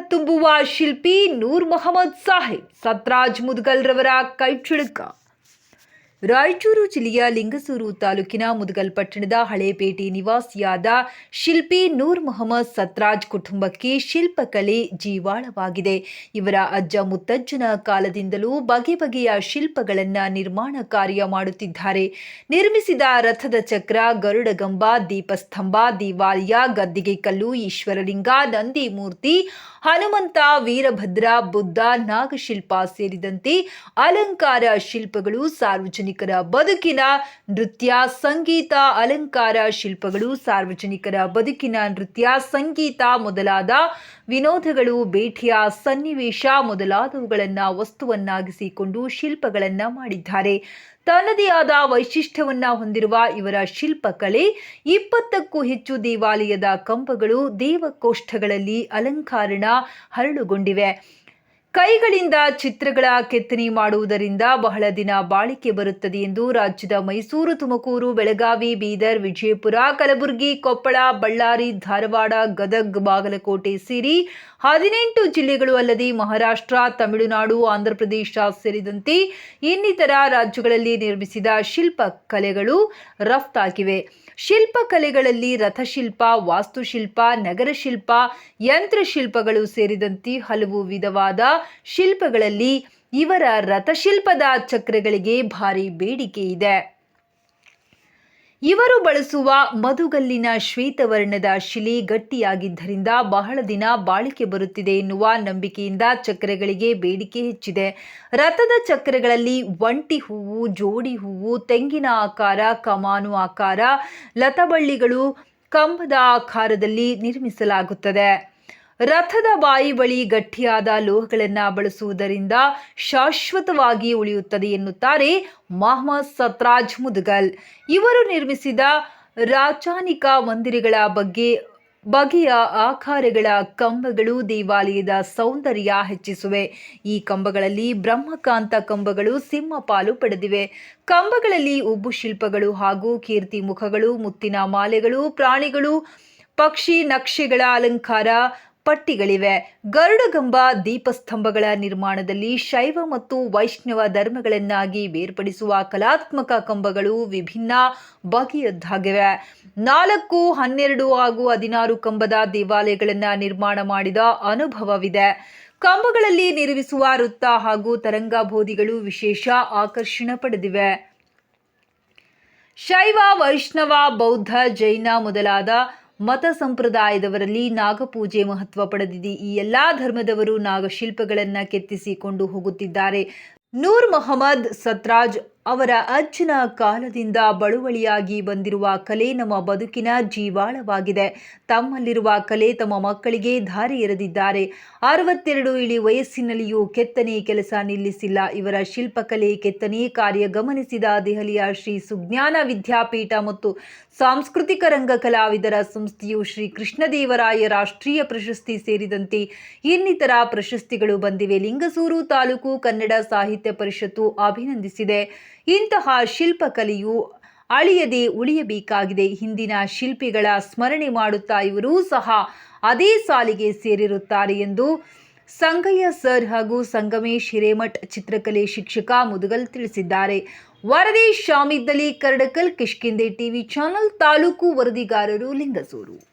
ತುಂಬುವ ಶಿಲ್ಪಿ ನೂರ್ ಮೊಹಮ್ಮದ್ ಸಾಹಿಬ್ ಸತ್ರಾಜ್ ಮುದ್ಗಲ್ ರವರ ಕೈಚಳಕ ರಾಯಚೂರು ಜಿಲ್ಲೆಯ ಲಿಂಗಸೂರು ತಾಲೂಕಿನ ಮುದಗಲ್ ಪಟ್ಟಣದ ಹಳೇಪೇಟೆ ನಿವಾಸಿಯಾದ ಶಿಲ್ಪಿ ನೂರ್ ಮೊಹಮ್ಮದ್ ಸತ್ರಾಜ್ ಕುಟುಂಬಕ್ಕೆ ಶಿಲ್ಪಕಲೆ ಜೀವಾಳವಾಗಿದೆ. ಇವರ ಅಜ್ಜ ಮುತ್ತಜ್ಜನ ಕಾಲದಿಂದಲೂ ಬಗೆ ಬಗೆಯ ಶಿಲ್ಪಗಳನ್ನ ನಿರ್ಮಾಣ ಕಾರ್ಯ ಮಾಡುತ್ತಿದ್ದಾರೆ. ನಿರ್ಮಿಸಿದ ರಥದ ಚಕ್ರ, ಗರುಡಗಂಬ, ದೀಪಸ್ತಂಭ, ದಿವಾಲಿಯ, ಗದ್ದಿಗೆ ಕಲ್ಲು, ಈಶ್ವರಲಿಂಗ, ನಂದಿ ಮೂರ್ತಿ, ಹನುಮಂತ, ವೀರಭದ್ರ, ಬುದ್ಧ, ನಾಗಶಿಲ್ಪ ಸೇರಿದಂತೆ ಅಲಂಕಾರ ಶಿಲ್ಪಗಳು ಸಾರ್ವಜನಿಕರ ಬದುಕಿನ ನೃತ್ಯ, ಸಂಗೀತ, ಅಲಂಕಾರ ಶಿಲ್ಪಗಳು, ಸಾರ್ವಜನಿಕರ ಬದುಕಿನ ನೃತ್ಯ, ಸಂಗೀತ ಮೊದಲಾದ ವಿನೋದಗಳು, ಭೇಟಿಯ ಸನ್ನಿವೇಶ ಮೊದಲಾದವುಗಳನ್ನು ವಸ್ತುವನ್ನಾಗಿಸಿಕೊಂಡು ಶಿಲ್ಪಗಳನ್ನು ಮಾಡಿದ್ದಾರೆ. ತನ್ನದೇ ಆದ ವೈಶಿಷ್ಟ್ಯವನ್ನ ಹೊಂದಿರುವ ಇವರ ಶಿಲ್ಪಕಲೆ ಇಪ್ಪತ್ತಕ್ಕೂ ಹೆಚ್ಚು ದೇವಾಲಯದ ಕಂಬಗಳು, ದೇವಕೋಷ್ಠಗಳಲ್ಲಿ ಅಲಂಕಾರಣ ಹರಳುಗೊಂಡಿವೆ. ಕೈಗಳಿಂದ ಚಿತ್ರಗಳ ಕೆತ್ತನೆ ಮಾಡುವುದರಿಂದ ಬಹಳ ದಿನ ಬಾಳಿಕೆ ಬರುತ್ತದೆ ಎಂದು ರಾಜ್ಯದ ಮೈಸೂರು, ತುಮಕೂರು, ಬೆಳಗಾವಿ, ಬೀದರ್, ವಿಜಯಪುರ, ಕಲಬುರಗಿ, ಕೊಪ್ಪಳ, ಬಳ್ಳಾರಿ, ಧಾರವಾಡ, ಗದಗ್, ಬಾಗಲಕೋಟೆ ಸೇರಿ ಹದಿನೆಂಟು ಜಿಲ್ಲೆಗಳು ಅಲ್ಲದೆ ಮಹಾರಾಷ್ಟ್ರ, ತಮಿಳುನಾಡು, ಆಂಧ್ರಪ್ರದೇಶ ಸೇರಿದಂತೆ ಇನ್ನಿತರ ರಾಜ್ಯಗಳಲ್ಲಿ ನಿರ್ಮಿಸಿದ ಶಿಲ್ಪ ಕಲೆಗಳು ರಫ್ತಾಗಿವೆ. ಶಿಲ್ಪಕಲೆಗಳಲ್ಲಿ ರಥಶಿಲ್ಪ, ವಾಸ್ತುಶಿಲ್ಪ, ನಗರಶಿಲ್ಪ, ಯಂತ್ರಶಿಲ್ಪಗಳು ಸೇರಿದಂತೆ ಹಲವು ವಿಧವಾದ ಶಿಲ್ಪಗಳಲ್ಲಿ ಇವರ ರಥಶಿಲ್ಪದ ಚಕ್ರಗಳಿಗೆ ಭಾರಿ ಬೇಡಿಕೆ ಇದೆ. ಇವರು ಬಳಸುವ ಮಧುಗಲ್ಲಿನ ಶ್ವೇತವರ್ಣದ ಶಿಲೆ ಗಟ್ಟಿಯಾಗಿದ್ದರಿಂದ ಬಹಳ ದಿನ ಬಾಳಿಕೆ ಬರುತ್ತಿದೆ ಎನ್ನುವ ನಂಬಿಕೆಯಿಂದ ಚಕ್ರಗಳಿಗೆ ಬೇಡಿಕೆ ಹೆಚ್ಚಿದೆ. ರಥದ ಚಕ್ರಗಳಲ್ಲಿ ಒಂಟಿ ಹೂವು, ಜೋಡಿ ಹೂವು, ತೆಂಗಿನ ಆಕಾರ, ಕಮಾನು ಆಕಾರ ಲತಬಳ್ಳಿಗಳು ಕಂಬದ ಆಕಾರದಲ್ಲಿ ನಿರ್ಮಿಸಲಾಗುತ್ತದೆ. ರಥದ ಬಾಯಿ ಬಳಿ ಗಟ್ಟಿಯಾದ ಲೋಹಗಳನ್ನು ಬಳಸುವುದರಿಂದ ಶಾಶ್ವತವಾಗಿ ಉಳಿಯುತ್ತದೆ ಎನ್ನುತ್ತಾರೆ ಮಹಮ್ಮದ್ ಸತ್ರಾಜ್ ಮುದ್ಗಲ್. ಇವರು ನಿರ್ಮಿಸಿದ ರಾಚಾನಿಕ ಮಂದಿರಗಳ ಬಗ್ಗೆ ಬಗೆಯ ಆಕಾರಗಳ ಕಂಬಗಳು ದೇವಾಲಯದ ಸೌಂದರ್ಯ ಹೆಚ್ಚಿಸುವೆ. ಈ ಕಂಬಗಳಲ್ಲಿ ಬ್ರಹ್ಮಕಾಂತ ಕಂಬಗಳು ಸಿಂಹಪಾಲು ಪಡೆದಿವೆ. ಕಂಬಗಳಲ್ಲಿ ಉಬ್ಬು ಶಿಲ್ಪಗಳು ಹಾಗೂ ಕೀರ್ತಿ ಮುಖಗಳು, ಮುತ್ತಿನ ಮಾಲೆಗಳು, ಪ್ರಾಣಿಗಳು, ಪಕ್ಷಿ ನಕ್ಷೆಗಳ ಅಲಂಕಾರ ಪಟ್ಟಿಗಳಿವೆ. ಗರುಡಗಂಬ ದೀಪಸ್ತಂಭಗಳ ನಿರ್ಮಾಣದಲ್ಲಿ ಶೈವ ಮತ್ತು ವೈಷ್ಣವ ಧರ್ಮಗಳನ್ನಾಗಿ ಬೇರ್ಪಡಿಸುವ ಕಲಾತ್ಮಕ ಕಂಬಗಳು ವಿಭಿನ್ನ ಬಗೆಯದ್ದಾಗಿವೆ. ನಾಲ್ಕು, ಹನ್ನೆರಡು ಹಾಗೂ ಹದಿನಾರು ಕಂಬದ ದೇವಾಲಯಗಳನ್ನು ನಿರ್ಮಾಣ ಮಾಡಿದ ಅನುಭವವಿದೆ. ಕಂಬಗಳಲ್ಲಿ ನಿರ್ಮಿಸುವ ವೃತ್ತ ಹಾಗೂ ತರಂಗಬೋಧಿಗಳು ವಿಶೇಷ ಆಕರ್ಷಣ ಪಡೆದಿವೆ. ಶೈವ, ವೈಷ್ಣವ, ಬೌದ್ಧ, ಜೈನ ಮೊದಲಾದ ಮತ ಸಂಪ್ರದಾಯದವರಲ್ಲಿ ನಾಗಪೂಜೆ ಮಹತ್ವ ಪಡೆದಿದೆ. ಈ ಎಲ್ಲಾ ಧರ್ಮದವರು ನಾಗಶಿಲ್ಪಗಳನ್ನು ಕೆತ್ತಿಸಿಕೊಂಡು ಹೋಗುತ್ತಿದ್ದಾರೆ. ನೂರ್ ಮೊಹಮ್ಮದ್ ಸತ್ರಾಜ್ ಅವರ ಅಜ್ಜನ ಕಾಲದಿಂದ ಬಳುವಳಿಯಾಗಿ ಬಂದಿರುವ ಕಲೆ ನಮ್ಮ ಬದುಕಿನ ಜೀವಾಳವಾಗಿದೆ. ತಮ್ಮಲ್ಲಿರುವ ಕಲೆ ತಮ್ಮ ಮಕ್ಕಳಿಗೆ ದಾರಿ ಎರೆದಿದ್ದಾರೆ. ಅರವತ್ತೆರಡು ಇಳಿ ವಯಸ್ಸಿನಲ್ಲಿಯೂ ಕೆತ್ತನೆ ಕೆಲಸ ನಿಲ್ಲಿಸಿಲ್ಲ. ಇವರ ಶಿಲ್ಪಕಲೆ ಕೆತ್ತನೆ ಕಾರ್ಯ ಗಮನಿಸಿದ ದೆಹಲಿಯ ಶ್ರೀ ಸುಜ್ಞಾನ ವಿದ್ಯಾಪೀಠ ಮತ್ತು ಸಾಂಸ್ಕೃತಿಕ ರಂಗ ಕಲಾವಿದರ ಸಂಸ್ಥೆಯು ಶ್ರೀ ಕೃಷ್ಣದೇವರಾಯ ರಾಷ್ಟ್ರೀಯ ಪ್ರಶಸ್ತಿ ಸೇರಿದಂತೆ ಇನ್ನಿತರ ಪ್ರಶಸ್ತಿಗಳು ಬಂದಿವೆ. ಲಿಂಗಸೂರು ತಾಲೂಕು ಕನ್ನಡ ಸಾಹಿತ್ಯ ಪರಿಷತ್ತು ಅಭಿನಂದಿಸಿದೆ. ಇಂತಹ ಶಿಲ್ಪಕಲೆಯು ಅಳಿಯದೆ ಉಳಿಯಬೇಕಾಗಿದೆ. ಹಿಂದಿನ ಶಿಲ್ಪಿಗಳ ಸ್ಮರಣೆ ಮಾಡುತ್ತಾ ಇವರೂ ಸಹ ಅದೇ ಸಾಲಿಗೆ ಸೇರಿರುತ್ತಾರೆ ಎಂದು ಸಂಗಯ್ಯ ಸರ್ ಹಾಗೂ ಸಂಗಮೇಶ್ ಹಿರೇಮಠ್ ಚಿತ್ರಕಲೆ ಶಿಕ್ಷಕ ಮುದುಗಲ್ ತಿಳಿಸಿದ್ದಾರೆ. ವರದಿ, ಶಾಮಿದ್ದಲಿ, ಕರಡಕಲ್ ಕಿಷ್ಕಿಂದೆ ಟಿವಿ ಚಾನಲ್ ತಾಲೂಕು ವರದಿಗಾರರು ಲಿಂಗಸೂರು.